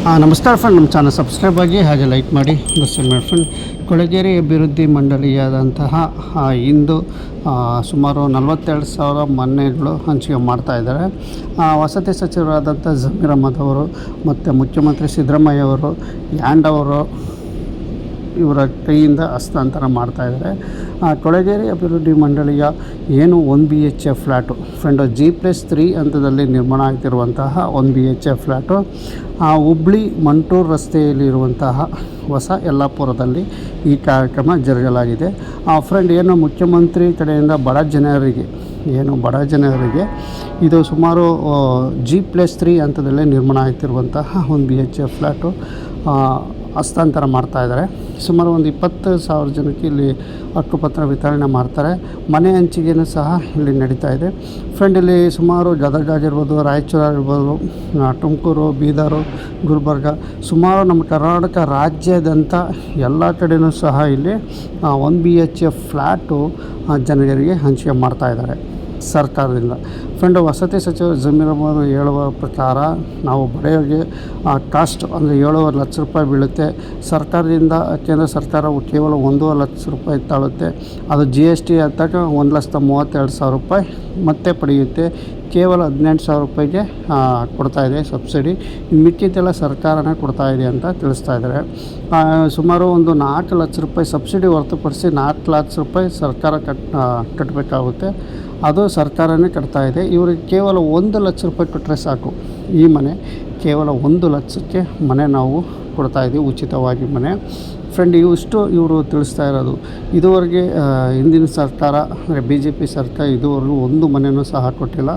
ನಮಸ್ಕಾರ ಫ್ರೆಂಡ್ ನಮ್ಮ channel subscribe ಆಗಿ ಹಾಗೆ ಲೈಕ್ ಮಾಡಿ. ಗೊತ್ತಿಲ್ಲ ಮಾಡಿ ಫ್ರೆಂಡ್ ಕೊಳಗೇರಿ ಅಭಿವೃದ್ಧಿ ಮಂಡಳಿಯಾದಂತಹ ಇಂದು ಸುಮಾರು ನಲವತ್ತೆರಡು ಸಾವಿರ ಮನೆಗಳು ಹಂಚಿಕೆ ಮಾಡ್ತಾ ಇದ್ದಾರೆ. ಆ, ವಸತಿ ಸಚಿವರಾದಂಥ ಜಮೀರ್ ಅಹಮದ್ ಅವರು ಮತ್ತು ಮುಖ್ಯಮಂತ್ರಿ ಸಿದ್ದರಾಮಯ್ಯ ಅವರು ಲ್ಯಾಂಡ್ ಅವರು ಇವರ ಕೈಯಿಂದ ಹಸ್ತಾಂತರ ಮಾಡ್ತಾ ಇದ್ದಾರೆ. ಆ, ಕೊಳಗೇರಿ ಅಭಿವೃದ್ಧಿ ಮಂಡಳಿಯ ಏನು one B H A flat friend G plus three ಹಂತದಲ್ಲಿ ನಿರ್ಮಾಣ ಆಗ್ತಿರುವಂತಹ one B H A flat ಆ ಹುಬ್ಳಿ ಮಂಟೂರು ರಸ್ತೆಯಲ್ಲಿರುವಂತಹ ಹೊಸ ಯಲ್ಲಾಪುರದಲ್ಲಿ ಈ ಕಾರ್ಯಕ್ರಮ ಜರುಗಲಾಗಿದೆ. ಆ ಫ್ರೆಂಡ್ ಏನು ಮುಖ್ಯಮಂತ್ರಿ ಕಡೆಯಿಂದ ಬಡ ಜನರಿಗೆ ಏನು ಬಡ ಜನರಿಗೆ ಇದು ಸುಮಾರು ಜಿ ಪ್ಲಸ್ ತ್ರೀ ಹಂತದಲ್ಲೇ ನಿರ್ಮಾಣ ಆಗ್ತಿರುವಂತಹ ಒಂದು ಬಿ ಎಚ್ ಎ ಫ್ಲ್ಯಾಟು ಹಸ್ತಾಂತರ ಮಾಡ್ತಾ ಇದ್ದಾರೆ. ಸುಮಾರು ಒಂದು ಇಪ್ಪತ್ತು ಸಾವಿರ ಜನಕ್ಕೆ ಇಲ್ಲಿ ಹಕ್ಕುಪತ್ರ ವಿತರಣೆ ಮಾಡ್ತಾರೆ. ಮನೆ ಹಂಚಿಕೆಯೂ ಸಹ ಇಲ್ಲಿ ನಡೀತಾ ಇದೆ. ಫ್ರೆಂಡ್ ಇಲ್ಲಿ ಸುಮಾರು ಗದಗ ಆಗಿರ್ಬೋದು ರಾಯಚೂರು ಆಗಿರ್ಬೋದು ತುಮಕೂರು, ಬೀದರು, ಗುಲ್ಬರ್ಗ, ಸುಮಾರು ನಮ್ಮ ಕರ್ನಾಟಕ ರಾಜ್ಯದಂಥ ಎಲ್ಲ ಕಡೆಯೂ ಸಹ ಇಲ್ಲಿ one B H F flat ಜನರಿಗೆ ಹಂಚಿಕೆ ಮಾಡ್ತಾ ಇದ್ದಾರೆ. ಸರ್ಕಾರದಿಂದ. ಫ್ರೆಂಡ್ ವಸತಿ ಸಚಿವ ಜಮೀರ್ ಅವರು ಹೇಳುವ ಪ್ರಕಾರ ನಾವು ಬಡವರಿಗೆ ಕಾಸ್ಟ್ ಅಂದರೆ ಏಳುವರೆ ಲಕ್ಷ ರೂಪಾಯಿ ಬೀಳುತ್ತೆ. ಸರ್ಕಾರದಿಂದ ಕೇಂದ್ರ ಸರ್ಕಾರವು ಕೇವಲ ಒಂದೂವರೆ ಲಕ್ಷ ರೂಪಾಯಿ ತಾಳುತ್ತೆ. ಅದು ಜಿ ಎಸ್ ಟಿ ಹತ್ತಾಗ ಒಂದು ಲಕ್ಷದ ಮೂವತ್ತೆರಡು ಸಾವಿರ ರೂಪಾಯಿ ಮತ್ತೆ ಪಡೆಯುತ್ತೆ. ಕೇವಲ ಹದಿನೆಂಟು ಸಾವಿರ ರೂಪಾಯಿಗೆ ಆ, ಕೊಡ್ತಾ ಇದೆ ಸಬ್ಸಿಡಿ. ಮಿಕ್ಕಿದ್ದೆಲ್ಲ ಸರ್ಕಾರನೇ ಕೊಡ್ತಾ ಇದೆ ಅಂತ ತಿಳಿಸ್ತಾ ಇದ್ದಾರೆ. ಸುಮಾರು ಒಂದು ನಾಲ್ಕು ಲಕ್ಷ ರೂಪಾಯಿ ಸಬ್ಸಿಡಿ ಹೊರತುಪಡಿಸಿ ನಾಲ್ಕು ಲಕ್ಷ ರೂಪಾಯಿ ಸರ್ಕಾರ ಕಟ್ ಆ, ಕಟ್ಟಬೇಕಾಗುತ್ತೆ ಅದು ಸರ್ಕಾರನೇ ಕಟ್ತಾ ಇದೆ. ಇವರಿಗೆ ಕೇವಲ ಒಂದು ಲಕ್ಷ ರೂಪಾಯಿ ಕೊಟ್ಟರೆ ಸಾಕು. ಈ ಮನೆ ಕೇವಲ ಒಂದು ಲಕ್ಷಕ್ಕೆ ಮನೆ ನಾವು ಕೊಡ್ತಾ ಇದ್ದೀವಿ ಉಚಿತವಾಗಿ ಮನೆ. ಫ್ರೆಂಡ್ ಇವಿಷ್ಟು ಇವರು ತಿಳಿಸ್ತಾ ಇರೋದು. ಇದುವರೆಗೆ ಹಿಂದಿನ ಸರ್ಕಾರ, ಅಂದರೆ ಬಿ ಜೆ ಪಿ ಸರ್ಕಾರ ಇದುವರೆಗೂ ಒಂದು ಮನೆಯೂ ಸಹ ಕೊಟ್ಟಿಲ್ಲ.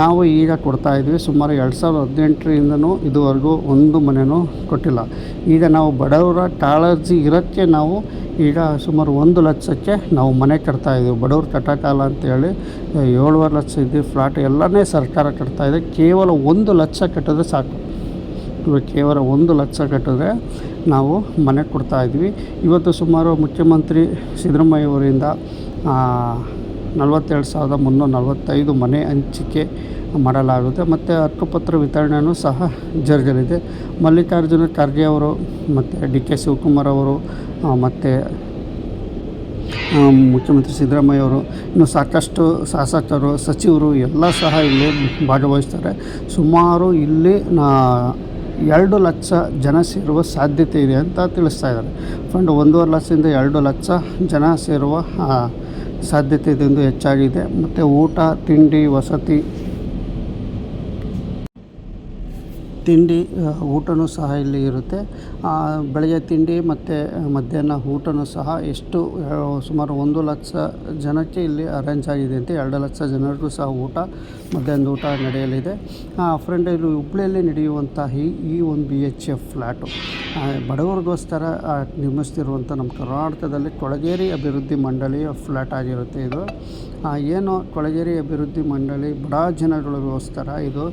ನಾವು ಈಗ ಕೊಡ್ತಾ ಇದ್ವಿ ಸುಮಾರು ಎರಡು ಸಾವಿರದ ಹದಿನೆಂಟರಿಂದನೂ ಇದುವರೆಗೂ ಒಂದು ಮನೆಯೂ ಕೊಟ್ಟಿಲ್ಲ. ಈಗ ನಾವು ಬಡವರ ಕಾಳಜಿ ಇರೋಕ್ಕೆ ನಾವು ಈಗ ಸುಮಾರು ಒಂದು ಲಕ್ಷಕ್ಕೆ ನಾವು ಮನೆ ಕಟ್ತಾ ಇದ್ದೀವಿ. ಬಡವ್ರ ಕಟ್ಟಕಾಲ ಅಂತೇಳಿ, ಏಳುವರೆ ಲಕ್ಷ ಇದ್ದು ಫ್ಲಾಟ್ ಎಲ್ಲನೇ ಸರ್ಕಾರ ಕಟ್ತಾ ಇದೆ. ಕೇವಲ ಒಂದು ಲಕ್ಷ ಕಟ್ಟಿದ್ರೆ ಸಾಕು. ಕೇವಲ ಒಂದು ಲಕ್ಷ ಕಟ್ಟಿದ್ರೆ ನಾವು ಮನೆ ಕೊಡ್ತಾ ಇದ್ವಿ. ಇವತ್ತು ಸುಮಾರು ಮುಖ್ಯಮಂತ್ರಿ ಸಿದ್ದರಾಮಯ್ಯ ಅವರಿಂದ ನಲವತ್ತೆರಡು ಸಾವಿರದ ಮುನ್ನೂರ ನಲವತ್ತೈದು ಮನೆ ಹಂಚಿಕೆ ಮಾಡಲಾಗುತ್ತೆ. ಮತ್ತು ಹಕ್ಕುಪತ್ರ ವಿತರಣೆಯೂ ಸಹ ಜರುಗಲಿದೆ. ಮಲ್ಲಿಕಾರ್ಜುನ ಖರ್ಗೆ ಅವರು, ಮತ್ತು ಡಿ ಕೆ ಶಿವಕುಮಾರ್ ಅವರು ಮತ್ತು ಮುಖ್ಯಮಂತ್ರಿ ಸಿದ್ದರಾಮಯ್ಯ ಅವರು, ಇನ್ನು ಸಾಕಷ್ಟು ಶಾಸಕರು, ಸಚಿವರು ಎಲ್ಲ ಸಹ ಇಲ್ಲಿ ಭಾಗವಹಿಸ್ತಾರೆ. ಸುಮಾರು ಇಲ್ಲಿ ನಾ ಎರಡು ಲಕ್ಷ ಜನ ಸೇರುವ ಸಾಧ್ಯತೆ ಇದೆ ಅಂತ ತಿಳಿಸ್ತಾ ಇದ್ದಾರೆ. ಫಂಡ್ ಒಂದೂವರೆ ಲಕ್ಷದಿಂದ ಎರಡು ಲಕ್ಷ ಜನ ಸೇರುವ ಸಾಧ್ಯತೆ ಇದೆ ಎಂದು ಹೆಚ್ಚಾಗಿದೆ. ಮತ್ತು ಊಟ, ತಿಂಡಿ, ವಸತಿ ತಿಂಡಿ ಊಟವೂ ಸಹ ಇಲ್ಲಿ ಇರುತ್ತೆ. ಬೆಳಗ್ಗೆ ತಿಂಡಿ ಮತ್ತು ಮಧ್ಯಾಹ್ನ ಊಟನೂ ಸಹ ಎಷ್ಟು ಸುಮಾರು ಒಂದು ಲಕ್ಷ ಜನಕ್ಕೆ ಇಲ್ಲಿ ಅರೇಂಜ್ ಆಗಿದೆ ಅಂತ ಎರಡು ಲಕ್ಷ ಜನರಿಗೂ ಸಹ ಊಟ, ಮಧ್ಯಾಹ್ನದ ಊಟ ನಡೆಯಲಿದೆ. ಫ್ರೆಂಡ್ ಇಲ್ಲಿ ಹುಬ್ಳಿಯಲ್ಲಿ ನಡೆಯುವಂಥ ಈ ಈ ಒಂದು ಬಿ ಎಚ್ ಎಫ್ ಫ್ಲ್ಯಾಟು ಬಡವರಿಗೋಸ್ಕರ ನಿರ್ಮಿಸ್ತಿರುವಂಥ ನಮ್ಮ ಕರ್ನಾಟಕದಲ್ಲಿ ಕೊಳಗೇರಿ ಅಭಿವೃದ್ಧಿ ಮಂಡಳಿಯ ಫ್ಲ್ಯಾಟ್ ಆಗಿರುತ್ತೆ ಇದು. ಏನು ಕೊಳಗೇರಿ ಅಭಿವೃದ್ಧಿ ಮಂಡಳಿ ಬಡ ಜನಗಳಿಗೋಸ್ಕರ ಇದು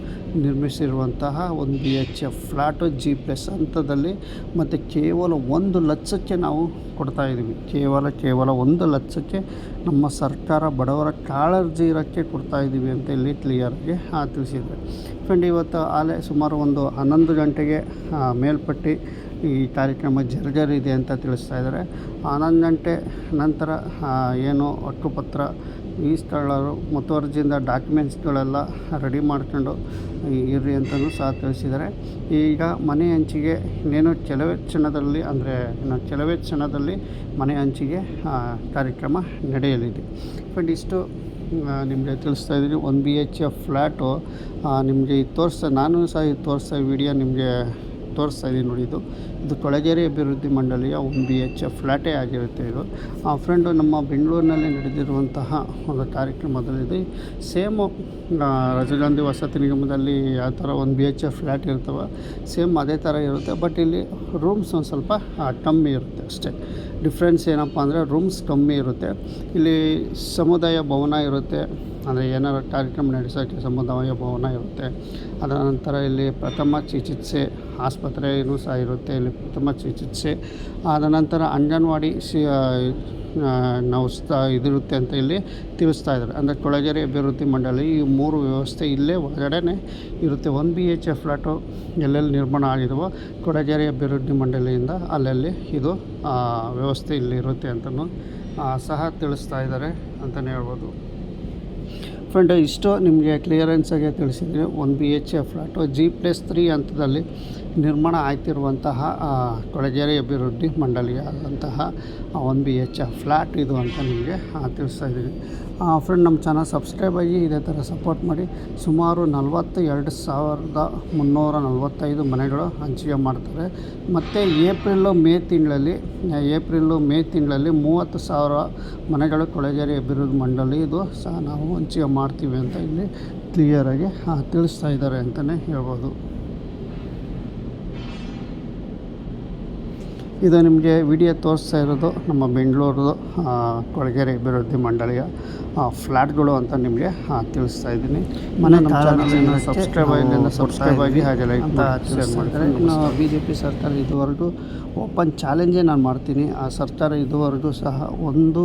ನಿರ್ಮಿಸಿರುವಂತಹ ಒಂದು B H F flat G plus ಹಂತದಲ್ಲಿ ಮತ್ತು ಕೇವಲ ಒಂದು ಲಕ್ಷಕ್ಕೆ ನಾವು ಕೊಡ್ತಾ ಇದ್ದೀವಿ. ಕೇವಲ ಕೇವಲ ಒಂದು ಲಕ್ಷಕ್ಕೆ ನಮ್ಮ ಸರ್ಕಾರ ಬಡವರ ಕಾಳಜಿ ಇರೋಕ್ಕೆ ಕೊಡ್ತಾ ಇದ್ದೀವಿ ಅಂತ ಇಲ್ಲಿ ಕ್ಲಿಯರ್ಗೆ ತಿಳಿಸಿದ್ದಾರೆ. ಫ್ರೆಂಡ್ ಇವತ್ತು ಆಲೆ ಸುಮಾರು ಒಂದು ಹನ್ನೊಂದು ಗಂಟೆಗೆ ಮೇಲ್ಪಟ್ಟು ಈ ಕಾರ್ಯಕ್ರಮ ಜರ್ಜರಿದೆ ಅಂತ ತಿಳಿಸ್ತಾ ಇದ್ದಾರೆ. ಹನ್ನೊಂದು ಗಂಟೆ ನಂತರ ಏನು ಹಕ್ಕುಪತ್ರ ಈಸ್ಕೊಳ್ಳೋರು ಮುತುವರ್ಜಿಯಿಂದ ಡಾಕ್ಯುಮೆಂಟ್ಸ್ಗಳೆಲ್ಲ ರೆಡಿ ಮಾಡ್ಕೊಂಡು ಇರ್ರಿ ಅಂತಲೂ ಸಹ ತಿಳಿಸಿದ್ದಾರೆ. ಈಗ ಮನೆ ಹಂಚಿಗೆ ಇನ್ನೇನು ಕೆಲವೇ ಕ್ಷಣದಲ್ಲಿ ಅಂದರೆ ಇನ್ನು ಕೆಲವೇ ಕ್ಷಣದಲ್ಲಿ ಮನೆ ಹಂಚಿಗೆ ಕಾರ್ಯಕ್ರಮ ನಡೆಯಲಿದೆ. ಬಟ್ ಇಷ್ಟು ನಿಮಗೆ ತಿಳಿಸ್ತಾ ಇದ್ದೀನಿ. One B H F flat ನಿಮಗೆ ಇದು ತೋರಿಸ್ತಾ ನಾನು ಸಹ ಈ ತೋರಿಸ್ತಾ ವಿಡಿಯೋ ನಿಮಗೆ ತೋರಿಸ್ತಾ ಇದ್ದೀನಿ ನೋಡಿ ಇದು. ಇದು ಕೊಳಗೇರಿ ಅಭಿವೃದ್ಧಿ ಮಂಡಳಿಯ ಒನ್ ಬಿ ಎಚ್ ಎಫ್ ಫ್ಲ್ಯಾಟೇ ಆಗಿರುತ್ತೆ ಇದು. ಆ ಫ್ರೆಂಡು ನಮ್ಮ ಬೆಂಗಳೂರಿನಲ್ಲಿ ನಡೆದಿರುವಂತಹ ಒಂದು ಕಾರ್ಯಕ್ರಮದಲ್ಲಿದೆ. ಸೇಮು ರಾಜೀವ್ ಗಾಂಧಿ ವಸತಿ ನಿಗಮದಲ್ಲಿ ಯಾವ ಥರ ಒಂದು ಬಿ ಎಚ್ ಎಫ್ ಫ್ಲ್ಯಾಟ್ ಇರ್ತವೆ ಸೇಮ್ ಅದೇ ಥರ ಇರುತ್ತೆ. ಬಟ್ ಇಲ್ಲಿ ರೂಮ್ಸ್ ಒಂದು ಸ್ವಲ್ಪ ಕಮ್ಮಿ ಇರುತ್ತೆ ಅಷ್ಟೇ. ಡಿಫ್ರೆನ್ಸ್ ಏನಪ್ಪ ಅಂದರೆ ರೂಮ್ಸ್ ಕಮ್ಮಿ ಇರುತ್ತೆ. ಇಲ್ಲಿ ಸಮುದಾಯ ಭವನ ಇರುತ್ತೆ. ಅಂದರೆ ಏನಾರು ಕಾರ್ಯಕ್ರಮ ನಡೆಸೋಕ್ಕೆ ಸಂಬಂಧವಾಗಿ ಭವನ ಇರುತ್ತೆ. ಅದರ ನಂತರ ಇಲ್ಲಿ ಪ್ರಥಮ ಚಿಕಿತ್ಸೆ ಆಸ್ಪತ್ರೆಯೂ ಸಹ ಇರುತ್ತೆ. ಇಲ್ಲಿ ಪ್ರಥಮ ಚಿಕಿತ್ಸೆ. ಆದ ನಂತರ ಅಂಗನವಾಡಿ ಸಿ ನಾವು ಇದಿರುತ್ತೆ ಅಂತ ಇಲ್ಲಿ ತಿಳಿಸ್ತಾ ಇದ್ದಾರೆ. ಅಂದರೆ ಕೊಳಗೇರಿ ಅಭಿವೃದ್ಧಿ ಮಂಡಳಿ ಈ ಮೂರು ವ್ಯವಸ್ಥೆ ಇಲ್ಲೇ ಒಳಗಡೆ ಇರುತ್ತೆ. One B H A flat ಎಲ್ಲೆಲ್ಲಿ ನಿರ್ಮಾಣ ಆಗಿದವೋ ಕೊಳಗೇರಿ ಅಭಿವೃದ್ಧಿ ಮಂಡಳಿಯಿಂದ ಅಲ್ಲಲ್ಲಿ ಇದು ವ್ಯವಸ್ಥೆ ಇಲ್ಲಿ ಇರುತ್ತೆ ಅಂತಲೂ ಸಹ ತಿಳಿಸ್ತಾ ಇದ್ದಾರೆ ಅಂತಲೇ ಹೇಳ್ಬೋದು. ಫ್ರೆಂಡ್ ಇಷ್ಟು ನಿಮಗೆ ಕ್ಲಿಯರೆನ್ಸಾಗಿ ತಿಳಿಸಿದ್ದೀನಿ one B H A flat G plus three ಹಂತದಲ್ಲಿ ನಿರ್ಮಾಣ ಆಯ್ತಿರುವಂತಹ ಕೊಳಜೇರಿ ಕೊಳಗೇರಿ ಅಭಿವೃದ್ಧಿ ಮಂಡಳಿಯಾದಂತಹ ಒನ್ ಬಿ ಎಚ್ ಫ್ಲ್ಯಾಟ್ ಇದು ಅಂತ ನಿಮಗೆ ತಿಳಿಸ್ತಾ ಇದ್ದೀನಿ. ಫ್ರೆಂಡ್ ನಮ್ಮ ಚಾನಲ್ ಸಬ್ಸ್ಕ್ರೈಬ್ ಆಗಿ ಇದೇ ಥರ ಸಪೋರ್ಟ್ ಮಾಡಿ. ಸುಮಾರು ನಲವತ್ತು ಎರಡು ಸಾವಿರದ ಮುನ್ನೂರ ನಲವತ್ತೈದು ಮನೆಗಳು ಹಂಚಿಕೆ ಮಾಡ್ತಾರೆ. ಮತ್ತು ಏಪ್ರಿಲ್ಲು ಮೇ ತಿಂಗಳಲ್ಲಿ ಏಪ್ರಿಲ್ಲು ಮೇ ತಿಂಗಳಲ್ಲಿ ಮೂವತ್ತು ಸಾವಿರ ಮನೆಗಳು ಕೊಳಗೇರಿ ಅಭಿವೃದ್ಧಿ ಮಂಡಳಿ ಇದು ಸಹ ನಾವು ಹಂಚಿಕೆ ಮಾಡ್ತೀವಿ ಅಂತ ಇಲ್ಲಿ ಕ್ಲಿಯರಾಗಿ ತಿಳಿಸ್ತಾ ಇದ್ದಾರೆ ಅಂತಲೇ ಹೇಳ್ಬೋದು. ಇದು ನಿಮಗೆ ವಿಡಿಯೋ ತೋರಿಸ್ತಾ ಇರೋದು ನಮ್ಮ ಬೆಂಗಳೂರು ಕೊಳಗೇರಿ ಅಭಿವೃದ್ಧಿ ಮಂಡಳಿಯ ಫ್ಲ್ಯಾಟ್ಗಳು ಅಂತ ನಿಮಗೆ ತಿಳಿಸ್ತಾ ಇದ್ದೀನಿ. ಮನೆ ಸಬ್ಸ್ಕ್ರೈಬ್ ಆಗಿಲ್ಲ ಸಬ್ಸ್ಕ್ರೈಬ್ ಆಗಿ ಹಾಗೆ ಲೈಕ್ ಮಾಡಿ ಶೇರ್ ಮಾಡಿದರೆ ಇನ್ನು ಬಿ ಜೆ ಪಿ ಸರ್ಕಾರ ಇದುವರೆಗೂ ಓಪನ್ ಚಾಲೆಂಜೇ ನಾನು ಮಾಡ್ತೀನಿ. ಆ ಸರ್ಕಾರ ಇದುವರೆಗೂ ಸಹ ಒಂದು